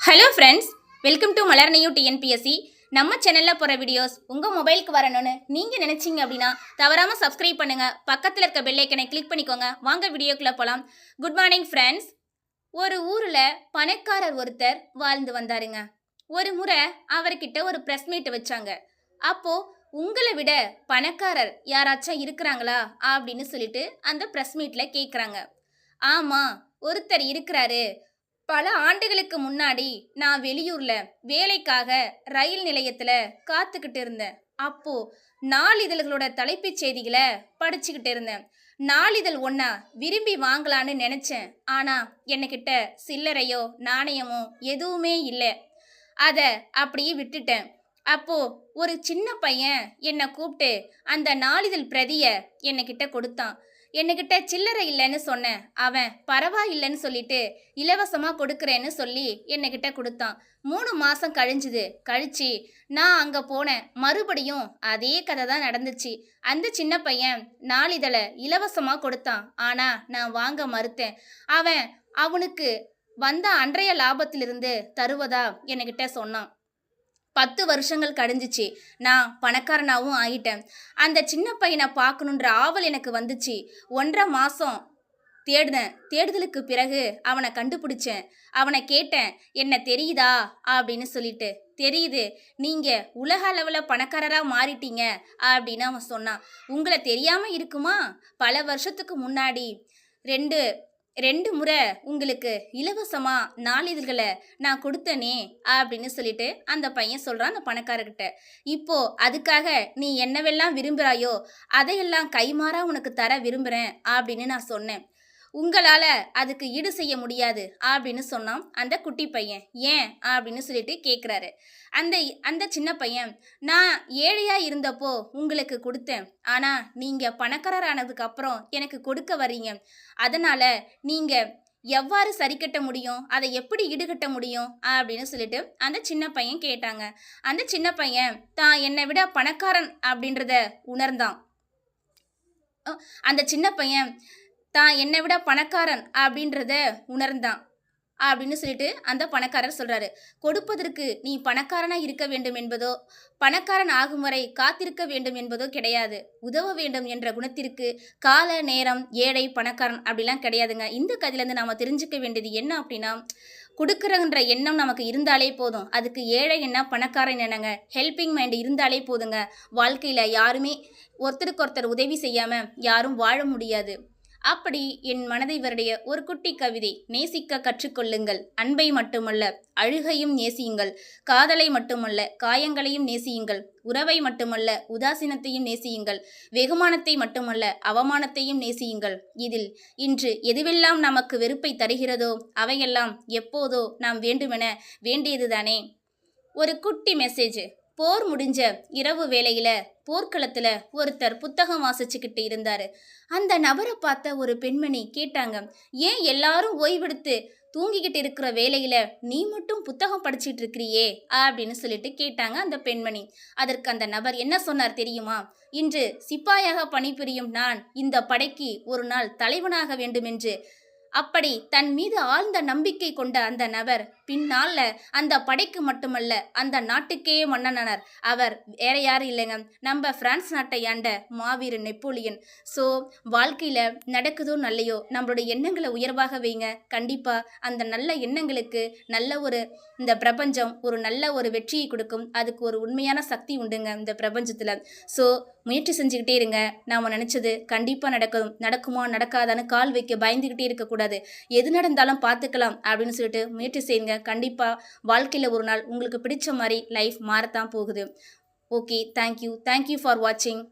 Hello friends welcome to மலர்னையூ TNPSC நம்ம சேனலில் போகிற வீடியோஸ் உங்கள் மொபைலுக்கு வரணும்னு நீங்கள் நினச்சிங்க அப்படின்னா தவறாமல் சப்ஸ்கிரைப் பண்ணுங்கள் பக்கத்தில் இருக்க பெல்லைக்கனை கிளிக் பண்ணிக்கோங்க. வாங்க வீடியோக்குள்ளே போகலாம் குட் மார்னிங் ஃப்ரெண்ட்ஸ் ஒரு ஊரில் பணக்காரர் ஒருத்தர் வாழ்ந்து வந்தாருங்க. ஒரு முறை அவர்கிட்ட ஒரு ப்ரெஸ் மீட் வச்சாங்க. அப்போது உங்களை விட பணக்காரர் யாராச்சும் இருக்கிறாங்களா? அப்படின்னு சொல்லிட்டு அந்த ப்ரெஸ் மீட்டில் கேட்குறாங்க ஆமாம் ஒருத்தர் இருக்கிறாரு. பல ஆண்டுகளுக்கு முன்னாடி நான் வெளியூர்ல வேலைக்காக ரயில் நிலையத்துல காத்துக்கிட்டு இருந்தேன். அப்போ நாளிதழ்களோட தலைப்புச் செய்திகளை படிச்சுக்கிட்டு இருந்தேன். நாளிதழ் ஒன்னா விரும்பி வாங்கலான்னு நினைச்சேன். ஆனா என்கிட்ட சில்லறையோ நாணயமோ எதுவுமே இல்லை. அதை அப்படியே விட்டுட்டேன். அப்போ ஒரு சின்ன பையன் என்னை கூப்பிட்டு அந்த நாளிதழ் பிரதிய என்கிட்ட கொடுத்தான். என்கிட்ட சில்லறை இல்லைன்னு சொன்னேன். அவன் பரவாயில்லைன்னு சொல்லிட்டு இலவசமாக கொடுக்குறேன்னு சொல்லி என்கிட்ட கொடுத்தான். மூணு மாதம் கழிஞ்சுது. கழிச்சு நான் அங்கே போனேன். மறுபடியும் அதே கதை தான் நடந்துச்சு. அந்த சின்ன பையன் நாளிதழை இலவசமாக கொடுத்தான். ஆனால் நான் வாங்க மறுத்தேன். அவன் அவனுக்கு வந்த அன்றைய லாபத்திலிருந்து தருவதா என்கிட்ட சொன்னான். பத்து வருஷங்கள் கழிஞ்சிச்சு நான் பணக்காரனாகவும் ஆகிட்டேன் அந்த சின்ன பையனை பார்க்கணுன்ற ஆவல் எனக்கு வந்துச்சு. ஒன்றரை மாதம் தேடினேன் தேடுதலுக்கு பிறகு அவனை கண்டுபிடிச்சேன். அவனை கேட்டேன் என்ன தெரியுதா? அப்படின்னு சொல்லிட்டு. தெரியுது. நீங்கள் உலக அளவில் பணக்காரராக மாறிட்டீங்க அப்படின்னு அவன் சொன்னான். உங்களை தெரியாமல் இருக்குமா? பல வருஷத்துக்கு முன்னாடி ரெண்டு ரெண்டு முறை உங்களுக்கு இலவசமாக நாளிதழ்களை நான் கொடுத்தனே அப்படின்னு சொல்லிட்டு அந்த பையன் சொல்கிறான் அந்த பணக்காரர்கிட்ட. இப்போ அதுக்காக நீ என்னவெல்லாம் விரும்புகிறாயோ அதையெல்லாம் கைமாறா உனக்கு தர விரும்புகிறேன் அப்படின்னு நான் சொன்னேன். உங்களால் அதுக்கு ஈடு செய்ய முடியாது அப்படின்னு சொன்னான் அந்த குட்டி பையன். ஏன்? அப்படின்னு சொல்லிட்டு கேட்குறாரு அந்த அந்த சின்ன பையன் நான் ஏழையாக இருந்தப்போ உங்களுக்கு கொடுத்தேன். ஆனால் நீங்கள் பணக்காரரானதுக்கு அப்புறம் எனக்கு கொடுக்க வரீங்க அதனால் நீங்கள் எவ்வாறு சரி கட்ட முடியும்? அதை எப்படி ஈடுகட்ட முடியும்? அப்படின்னு சொல்லிட்டு அந்த சின்ன பையன் கேட்டாங்க. அந்த சின்ன பையன் தான் என்னை விட பணக்காரன் அப்படின்றத உணர்ந்தான். அந்த சின்ன பையன் தான் என்னை விட பணக்காரன் அப்படின்றத உணர்ந்தான் அப்படின்னு சொல்லிட்டு அந்த பணக்காரர் சொல்கிறாரு கொடுப்பதற்கு நீ பணக்காரனாக இருக்க வேண்டும் என்பதோ பணக்காரன் ஆகும் வரை காத்திருக்க வேண்டும் என்பதோ கிடையாது. உதவ வேண்டும் என்ற குணத்திற்கு கால நேரம் ஏழை பணக்காரன் அப்படிலாம் கிடையாதுங்க. இந்த கதையிலேருந்து நாம் தெரிஞ்சுக்க வேண்டியது என்ன அப்படின்னா கொடுக்குறன்ற எண்ணம் நமக்கு இருந்தாலே போதும். அதுக்கு ஏழை என்ன பணக்காரன் என்னங்க? ஹெல்பிங் மைண்ட் இருந்தாலே போதுங்க. வாழ்க்கையில் யாருமே ஒருத்தருக்கு ஒருத்தர் உதவி செய்யாமல் யாரும் வாழ முடியாது. அப்படி என் மனதை வருடைய ஒரு குட்டி கவிதை நேசிக்க கற்றுக்கொள்ளுங்கள். அன்பை மட்டுமல்ல அழுகையும் நேசியுங்கள். காதலை மட்டுமல்ல காயங்களையும் நேசியுங்கள். உறவை மட்டுமல்ல உதாசீனத்தையும் நேசியுங்கள். வெகுமானத்தை மட்டுமல்ல அவமானத்தையும் நேசியுங்கள். இதில் இன்று எதுவெல்லாம் நமக்கு வெறுப்பை தருகிறதோ அவையெல்லாம் எப்போதோ நாம் வேண்டுமென வேண்டியதுதானே. ஒரு குட்டி மெசேஜ் போர் முடிஞ்ச இரவு வேளையில போர்க்களத்துல ஒருத்தர் புத்தகம் வாசிச்சுக்கிட்டு இருந்தாரு. அந்த நபரை பார்த்த ஒரு பெண்மணி கேட்டாங்க ஏன் எல்லாரும் ஓய்வெடுத்து தூங்கிக்கிட்டு இருக்கிற வேலையில நீ மட்டும் புத்தகம் படிச்சுட்டு இருக்கிறியே? அப்படின்னு சொல்லிட்டு கேட்டாங்க அந்த பெண்மணி. அதற்கு அந்த நபர் என்ன சொன்னார் தெரியுமா? இன்று சிப்பாயாக பணிபுரியும் நான் இந்த படைக்கு ஒரு நாள் தலைவனாக வேண்டுமென்று அப்படி தன் மீது ஆழ்ந்த நம்பிக்கை கொண்ட அந்த நபர் பின்னால அந்த படைக்கு மட்டுமல்ல அந்த நாட்டுக்கே மன்னனானார். அவர் வேற யாரும் இல்லைங்க. நம்ம பிரான்ஸ் நாட்டை ஆண்ட மாவீரன் நெப்போலியன். ஸோ வாழ்க்கையில் நடக்குதோ நல்லையோ நம்மளுடைய எண்ணங்களை உயர்வாக வைங்க. கண்டிப்பாக அந்த நல்ல எண்ணங்களுக்கு நல்ல ஒரு இந்த பிரபஞ்சம் ஒரு நல்ல ஒரு வெற்றியை கொடுக்கும். அதுக்கு ஒரு உண்மையான சக்தி உண்டுங்க இந்த பிரபஞ்சத்தில். ஸோ முயற்சி செஞ்சுக்கிட்டே இருங்க. நாம் நினச்சது கண்டிப்பாக நடக்கும் நடக்குமா நடக்காதான்னு கால் வைக்க பயந்துக்கிட்டே இருக்கக்கூடாது. இருக்கக்கூடாது எது நடந்தாலும் பார்த்துக்கலாம் அப்படின்னு சொல்லிட்டு முயற்சி செய்யுங்க. கண்டிப்பாக வாழ்க்கையில் ஒரு நாள் உங்களுக்கு பிடிச்ச மாதிரி லைஃப் மாறத்தான் போகுது. ஓகே தேங்க்யூ தேங்க்யூ ஃபார் வாட்சிங்